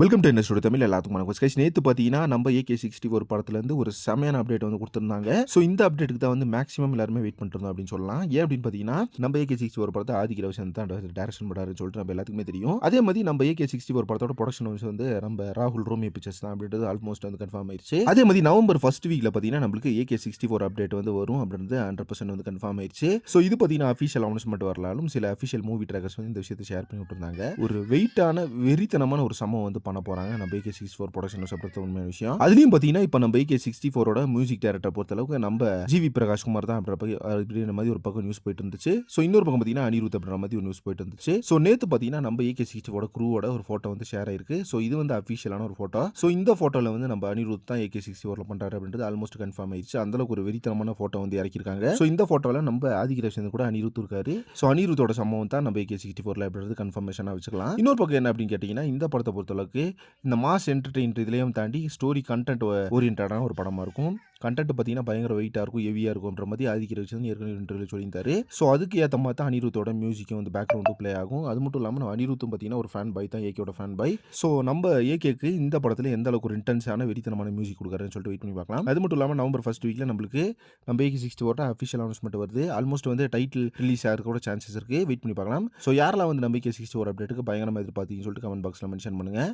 Welcome to என்ன தமிழ் எல்லாத்துக்கும் வணக்கம். ஸ்கைஸ் நேற்று பார்த்தீங்கன்னா நம்ம ஏகே சிக்ஸ்டி ஒரு படத்துலேருந்து ஒரு செமையான அப்டேட் வந்து கொடுத்துருந்தாங்க. ஸோ இந்த அப்டேட்டுக்கு தான் வந்து மேக்ஸிமம் எல்லாருமே வெயிட் பண்ணிருந்தோம் அப்படின்னு சொல்லலாம். ஏன் அப்படின்னு பார்த்தீங்கன்னா நம்ம ஏகே சிக்ஸ்டி ஒரு படத்தை ஆதிக்க ரவிசன் தான் டேரக்ஷன் பண்ணுறாருன்னு சொல்லிட்டு நம்ம எல்லாத்துக்குமே தெரியும். அதே மாதிரி நம்ம ஏகே சிக்ஸ்டி ஒரு படத்தோட ப்ரொடக்ஷன் ஹவுஸ் வந்து நம்ம ராகுல் ரோமியோ பிக்சர்ஸ் தான் அப்படின்றது ஆல்மோஸ்ட் வந்து கன்ஃபார்ம் ஆயிடுச்சு அதே மாதிரி நவம்பர் ஃபர்ஸ்ட் வீக்ல பார்த்தீங்கன்னா நம்மளுக்கு ஏகே சிக்ஸ்டி ஃபோர் அப்டேட் வந்து வரும் அப்படின்றது ஹண்ட்ரட் பர்சன்ட் வந்து கன்ஃபார்ம் ஆயிடுச்சு ஸோ இது பார்த்தீங்கன்னா அஃபிஷியல் அனௌன்ஸ்மெண்ட் வரலாலும் சில அஃபிஷியல் மூவி ட்ராக்கர்ஸ் வந்து இந்த விஷயத்தை ஷேர் பண்ணி விட்டுருந்தாங்க. ஒரு வெயிட்டான வெறித்தனமான ஒரு சம்பவம் வந்து பண்ண போறாங்க. நம்ம ஏகே சிக்ஸ் ஃபோர் ப்ரொடக்ஷன் பொறுத்த உண்மையான விஷயம். அதுலயும் பார்த்தீங்கன்னா இப்போ நம்ம ஏகே சிக்ஸ்டி ஃபோரோட மியூசிக் டேரக்டர் பொறுத்த அளவுக்கு நம்ம ஜிவி பிரகாஷ் குமார் தான் அப்படின்ற அப்படின்ற மாதிரி ஒரு பக்கம் நியூஸ் போயிட்டு இருந்துச்சு. ஸோ இன்னொரு பக்கம் பார்த்தீங்கன்னா அனிருத் அப்படின்ற மாதிரி ஒரு நியூஸ் போயிட்டு இருந்துச்சு. ஸோ நேற்று பார்த்தீங்கன்னா நம்ம ஏகே சிக்ஸ்டி ஃபோட க்ரூவோட ஒரு ஃபோட்டோ வந்து ஷேர் ஆயிருக்கு. ஸோ இது வந்து அஃபிஷியலான ஒரு ஃபோட்டோ ஸோ இந்த ஃபோட்டோவில் வந்து நம்ம அனிருத் தான் ஏகே சிக்ஸ்டி ஃபோரில் பண்ணுறாரு அப்படின்றது ஆல்மோஸ்ட் கன்ஃபார்ம் ஆயிடுச்சு. அந்த அளவுக்கு ஒரு வெறித்தனமான ஃபோட்டோ வந்து இறக்கிருக்காங்க ஸோ இந்த ஃபோட்டோவில் நம்ம ஆதிகிரேஷன் கூட அனிருத் இருக்காரு. ஸோ அனிருத்தோட சம்பவம் தான் நம்ம ஏகே சிக்ஸ்டி ஃபோரில் அப்படின்றது கன்ஃபர்மேஷனாக வச்சுக்கலாம். இன்னொரு பக்கம் என்ன அப்படின்னு கேட்டிங்கன்னா இந்த படத்தை பொறுத்தளவுக்கு இந்த மாஸ் என்டர்டெயின் இதுலேயும் தாண்டி ஸ்டோரி கண்டென்ட் ஓரியன்டான ஒரு படமாக இருக்கும். கண்டென்ட் பார்த்தீங்கன்னா பயங்கர வெயிட்டாக இருக்கும் ஹெவியாக இருக்கும்ன்ற மாதிரி ஆதிக்கிற வச்சு ஏற்கனவே இன்டர்வியூ சொல்லியிருந்தாரு. ஸோ அதுக்கு ஏற்ற மாதிரி தான் அனிருத்தோட மியூசிக்கும் வந்து பேக்ரவுண்டு ப்ளே ஆகும். அது மட்டும் இல்லாமல் நம்ம அனிருத்தும் பார்த்தீங்கன்னா ஒரு ஃபேன் பை தான் ஏகேயோட ஃபேன் பை ஸோ நம்ம ஏகேக்கு இந்த படத்தில் எந்த அளவுக்கு ஒரு இன்டென்ஸான வெறித்தனமான மியூசிக் கொடுக்குறேன்னு சொல்லிட்டு வெயிட் பண்ணி பார்க்கலாம். அது மட்டும் இல்லாமல் நவம்பர் ஃபஸ்ட் வீக்கில் நம்மளுக்கு நம்ம ஏகே சிக்ஸ்டி ஓட்ட அஃபிஷியல் அனௌன்ஸ்மெண்ட் வருது. ஆல்மோஸ்ட் வந்து டைட்டில் ரிலீஸ் ஆகிறதுக்கு கூட சான்சஸ் இருக்குது வெயிட் பண்ணி பார்க்கலாம். ஸோ யாரெல்லாம் வந்து நம்பிக்கை சிக்ஸ்டி ஒரு அப்டேட்டுக்கு பயங்கரமாக எதிர்பார்த்தீங்கன்னு சொல்லிட்டு கமெண்ட் பாக்ஸில் மென்ஷன் பண்ணுங்கள்